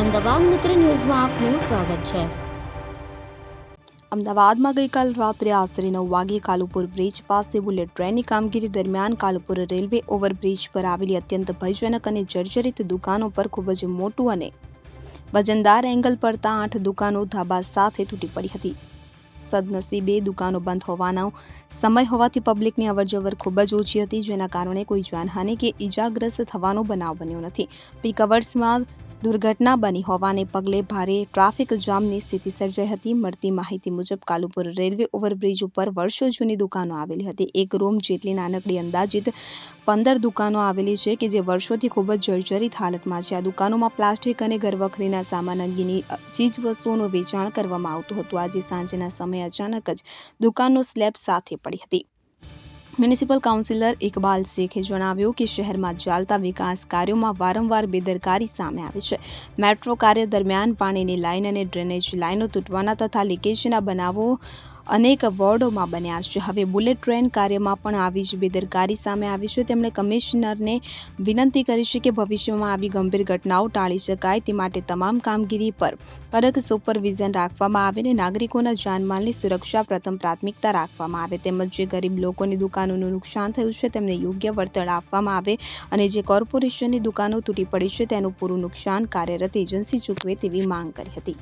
અમદાવાદ મિત્ર ન્યૂઝમાં આપનું સ્વાગત છે. અમદાવાદમાં ગઈકાલ રાત્રે આશરે નવ વાગે કાલુપુર બ્રિજ પાસે બુલેટ ટ્રેનની કામગીરી દરમિયાન કાલુપુર રેલવે ઓવરબ્રિજ પર આવેલી અત્યંત ભયજનક અને જર્જરિત દુકાનો પર ખૂબ જ મોટું અને વજનદાર એંગલ પડતા આઠ દુકાનો ધાબા સાથે તૂટી પડી હતી. સદનસીબે દુકાનો બંધ હોવાનો સમય હોવાથી પબ્લિકની અવરજવર ખૂબ જ ઓછી હતી, જેના કારણે કોઈ જાનહાનિ કે ઈજાગ્રસ્ત થવાનો બનાવ બન્યો નથી. પીક અવર્સમાં દુર્ઘટના બની હોવાને પગલે ભારે ટ્રાફિક જામની સ્થિતિ સર્જાઈ હતી. મળતી માહિતી મુજબ, કાલુપુર રેલવે ઓવરબ્રિજ ઉપર વર્ષો જૂની દુકાનો આવેલી હતી. એક રૂમ જેટલી નાનકડી અંદાજિત પંદર દુકાનો આવેલી છે કે જે વર્ષોથી ખૂબ જ જર્જરિત હાલતમાં છે. આ દુકાનોમાં પ્લાસ્ટિક અને ઘરવખરીના સામાન અંગેની ચીજવસ્તુઓનું વેચાણ કરવામાં આવતું હતું. આજે સાંજના સમયે અચાનક જ દુકાનનો સ્લેબ સાથે પડી હતી. મ્યુનિસિપલ કાઉન્સિલર ઇકબાલ શેખે જણાવ્યું કે શહેરમાં ચાલતા વિકાસ કાર્યોમાં વારંવાર બેદરકારી સામે આવી છે. મેટ્રો કાર્ય દરમિયાન પાણીની લાઇન અને ડ્રેનેજ લાઇનો તૂટવાના તથા લીકેજના બનાવો અનેક વોર્ડોમાં બન્યા છે. હવે બુલેટ ટ્રેન કાર્યમાં પણ આવી જ બેદરકારી સામે આવી છે. તેમણે કમિશનરને વિનંતી કરી છે કે ભવિષ્યમાં આવી ગંભીર ઘટનાઓ ટાળી શકાય તે માટે તમામ કામગીરી પર કડક સુપરવિઝન રાખવામાં આવે અને નાગરિકોના જાનમાલની સુરક્ષા પ્રથમ પ્રાથમિકતા રાખવામાં આવે. તેમજ જે ગરીબ લોકોની દુકાનોનું નુકસાન થયું છે તેમને યોગ્ય વળતર આપવામાં આવે અને જે કોર્પોરેશનની દુકાનો તૂટી પડી છે તેનું પૂરું નુકસાન કાર્યરત એજન્સી ચૂકવે તેવી માંગ કરી હતી.